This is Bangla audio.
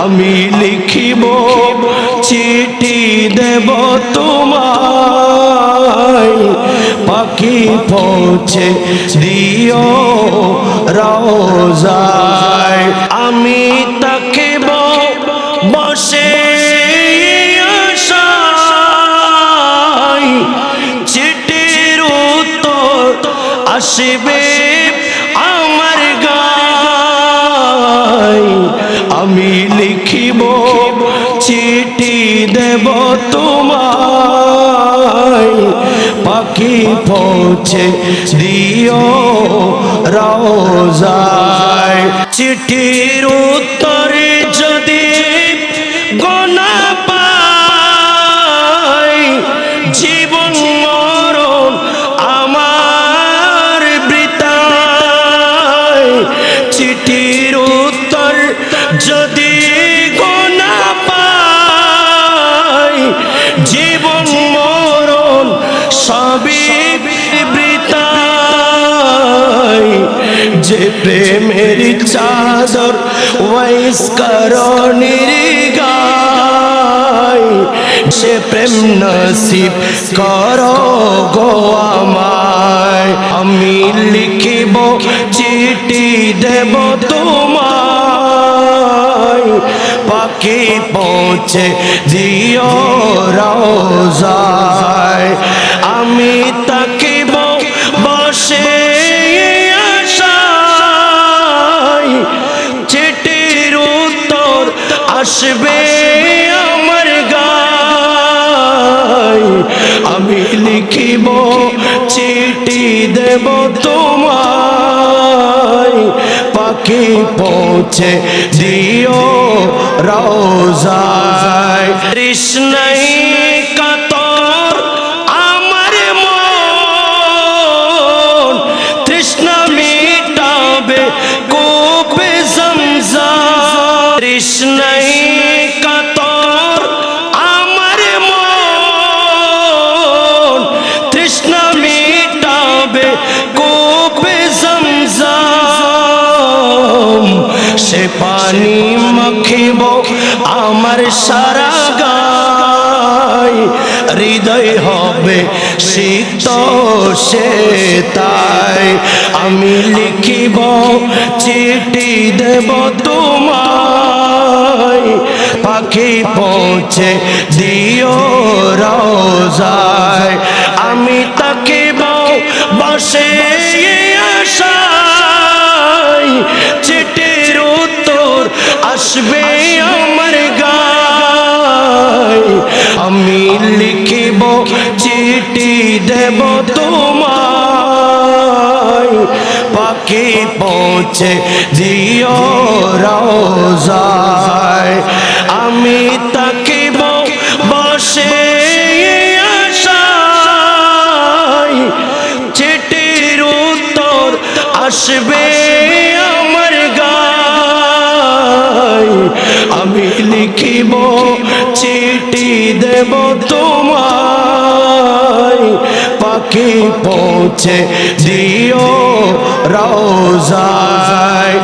আমি লিখিব, চিঠি দেব তোমায়। পাখি পৌঁছে দিও রোজায় আমি তাকে বসে চিঠির উত্তর আসবে চিঠি দেব তোমায়। পাখি পৌঁছে দিও রাও যায় চিঠির উত্তরে যে প্রেমের চাদর ওয়াইস করণির গায় সে প্রেম নসিব কর গো আমায়। আমি লিখিব চিঠি দেব তোমায়। পাখি পৌঁছে দিও রোজায় আমি তাকিব আসবে আমার গায়। আমি লিখিব চিঠি দেব তোমায়। পাখি পৌঁছে দিও রোজায় কৃষ্ণই কৃষ্ণই কাতর আমার মন। তৃষ্ণ মিটাবে কোপে জমজম। সে পানি মাখিব আমার সারা গায়। হৃদয় হবে শীত সে তাই। আমি লিখিব, চিঠি দেব তোমায় পাখি পৌঁছে দিও রোজায়। আমি তাকে বসে চিঠির উত্তর আসবে আমার গায়। আমি লিখিব চিঠি দেব তোমায়। পাখি পৌঁছে দিও রোজায়। আসবে আমার গায়। আমি লিখিব চিঠি দেব তোমায়। পাখি পৌঁছে দিও রোজায়